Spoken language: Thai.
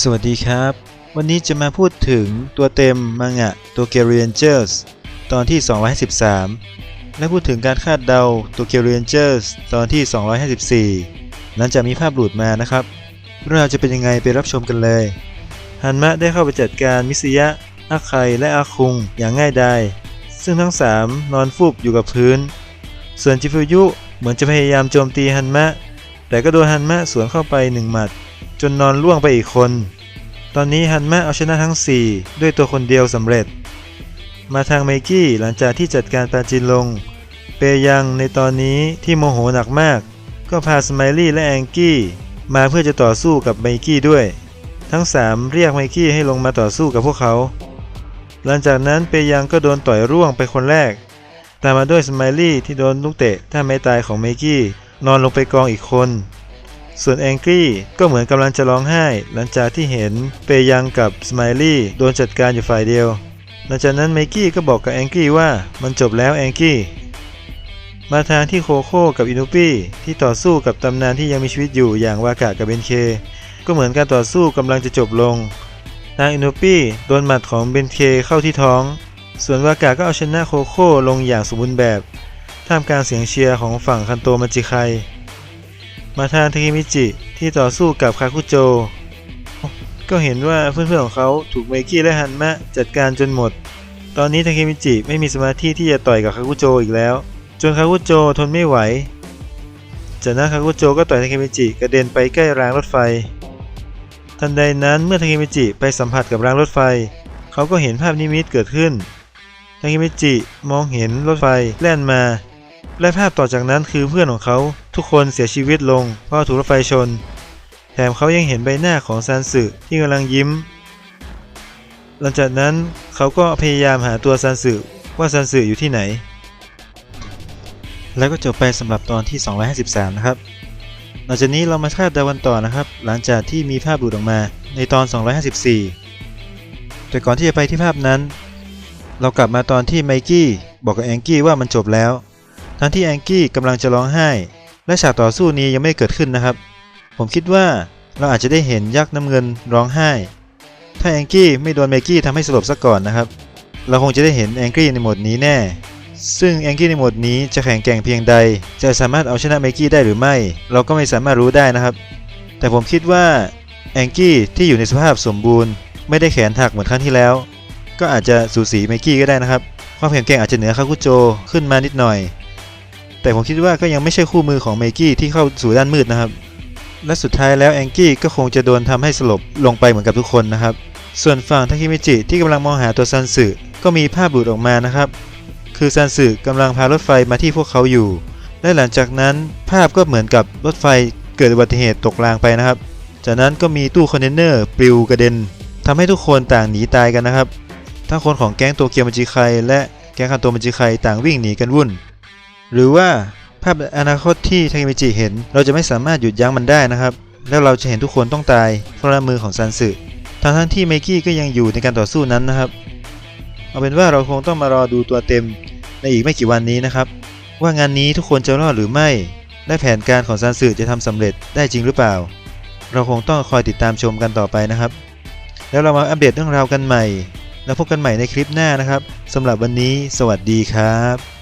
สวัสดีครับ วันนี้จะมาพูดถึงตัวเต็มมังงะตัวเก r ร n เจอร์สตอนที่213และพูดถึงการคาดเดาตัวเก r ร n เจอร์สตอนที่ 254 หลังจากมีภาพหลุดมานะครับเรื่องราวจะเป็นยังไงไปรับชมกันเลยฮันมะได้เข้าไปจัดการมิสยะอาไคและอาคุงอย่างง่ายดายซึ่งทั้ง 3 นอนฟูบอยู่กับพื้น ส่วนจิฟุยุเหมือนจะพยายามโจมตีฮันมะ แต่ก็โดนฮันมะสวนเข้าไปหนึ่งหมัด จนนอนล่วงไปอีกคน ตอนนี้ฮันมะเอาชนะทั้ง 4 ด้วยตัวคนเดียวสำเร็จ มาทางไมกี้หลังจากที่จัดการปาจินลง เปยังในตอนนี้ที่โมโหหนักมาก ก็พาสไมลี่และแองกี้มาเพื่อจะต่อสู้กับไมกี้ด้วย ทั้ง 3 เรียกไมกี้ให้ลงมาต่อสู้กับพวกเขา หลังจากนั้นเปยังก็โดนต่อยร่วงไปคนแรก ตามมาด้วยสไมลี่ที่โดนลูกเตะท่าไม้ตายของไมกี้นอนลงไปกองอีกคน ส่วนแองกี้ก็เหมือนกำลังจะร้องไห้ หลังจากที่เห็นเปยังกับสไมลี่โดนจัดการอยู่ฝ่ายเดียว หลังจากนั้นไมกี้ก็บอกกับแองกี้ว่ามันจบแล้วแองกี้มาทางที่โคโค่กับอินุปี้ที่ต่อสู้กับตำนานที่ยังมีชีวิตอยู่อย่างวากะกับเบนเค ก็เหมือนการต่อสู้กำลังจะจบลงทางอินุปี้โดนหมัดของเบนเคเข้าที่ท้อง ส่วนวากะก็เอาชนะโคโค่ลงอย่างสมบูรณ์แบบ ท่ามกลางเสียงเชียร์ของฝั่งคันโตมาจิไค มาทางเคิมิจิที่ต่อสู้กับคาคุโจ ก็เห็นว่าเพื่อนๆของเขาถูกเมกี้และฮันมะจัดการจนหมด ตอนนี้เคิมิจิไม่มีสมาธิที่จะต่อยกับคาคุโจอีกแล้ว จนคาคุโจทนไม่ไหว จากนั้นคาคุโจก็ต่อยเคิมิจิกระเด็นไปใกล้รางรถไฟ ทันใดนั้นเมื่อเคิมิจิไปสัมผัสกับรางรถไฟ เขาก็เห็นภาพนิมิตเกิดขึ้นเคิมิจิมองเห็นรถไฟแล่นมา และภาพต่อจากนั้นคือเพื่อนของเขา ทุกคนเสียชีวิตลงเพราะถูกรถไฟชน แถมเขายังเห็นใบหน้าของซานสึที่กำลังยิ้ม หลังจากนั้นเขาก็พยายามหาตัวซานสึว่าซานสึอยู่ที่ไหน แล้วก็จบไปสำหรับตอนที่ 253 นะครับหลังจากนี้เรามาคาดเดาวันต่อนะครับ หลังจากที่มีภาพหลุดออกมาในตอน 254 แต่ก่อนที่จะไปที่ภาพนั้น เรากลับมาตอนที่ไมกี้บอกกับแองกี้ว่ามันจบแล้ว ทั้งที่แองกี้กำลังจะร้องไห้ และฉากต่อสู้นี้ยังไม่เกิดขึ้นนะครับ ผมคิดว่าเราอาจจะได้เห็นยักษ์น้ำเงินร้องไห้ ถ้าแองกี้ไม่โดนไมกี้ทำให้สลบซะก่อนนะครับ เราคงจะได้เห็นแองกี้ในโหมดนี้แน่ ซึ่งแองกี้ในโหมดนี้จะแข็งแกร่งเพียงใด จะสามารถเอาชนะไมกี้ได้หรือไม่ เราก็ไม่สามารถรู้ได้นะครับ แต่ผมคิดว่าแองกี้ที่อยู่ในสภาพสมบูรณ์ ไม่ได้แขนหักเหมือนครั้งที่แล้ว ก็อาจจะสูสีไมกี้ก็ได้นะครับ ความแข็งแกร่งอาจจะเหนือคาคุโจขึ้นมานิดหน่อย แต่ผมคิดว่าก็ยังไม่ใช่คู่มือของไมกี้ที่เข้าสู่ด้านมืดนะครับ และสุดท้ายแล้วแองกี้ก็คงจะโดนทำให้สลบลงไปเหมือนกับทุกคนนะครับ ส่วนฝั่งทาคิมิจิที่กำลังมองหาตัวซันสึก็มีภาพหลุดออกมานะครับ คือซันสึกำลังพารถไฟมาที่พวกเขาอยู่ และหลังจากนั้นภาพก็เหมือนกับรถไฟเกิดอุบัติเหตุตกรางไปนะครับ จากนั้นก็มีตู้คอนเทนเนอร์ปลิวกระเด็นทำให้ทุกคนต่างหนีตายกันนะครับ ทั้งคนของแก๊งโตเกียวมัจิไคและแก๊งคันโตมัจิไคต่างวิ่งหนีกันวุ่น หรือว่าภาพอนาคตที่ทาเคมิจิเห็น เราจะไม่สามารถหยุดยั้งมันได้นะครับ แล้วเราจะเห็นทุกคนต้องตายเพราะมือของซันสึทั้งทั้งที่ไมกี้ก็ยังอยู่ในการต่อสู้นั้นนะครับ เอาเป็นว่าเราคงต้องมารอดูตัวเต็มในอีกไม่กี่วันนี้นะครับ ว่างานนี้ทุกคนจะรอดหรือไม่ และแผนการของซันสึจะทำสำเร็จได้จริงหรือเปล่า เราคงต้องคอยติดตามชมกันต่อไปนะครับ แล้วเรามาอัปเดตเรื่องราวกันใหม่ แล้วพบกันใหม่ในคลิปหน้านะครับสำหรับวันนี้ สวัสดีครับ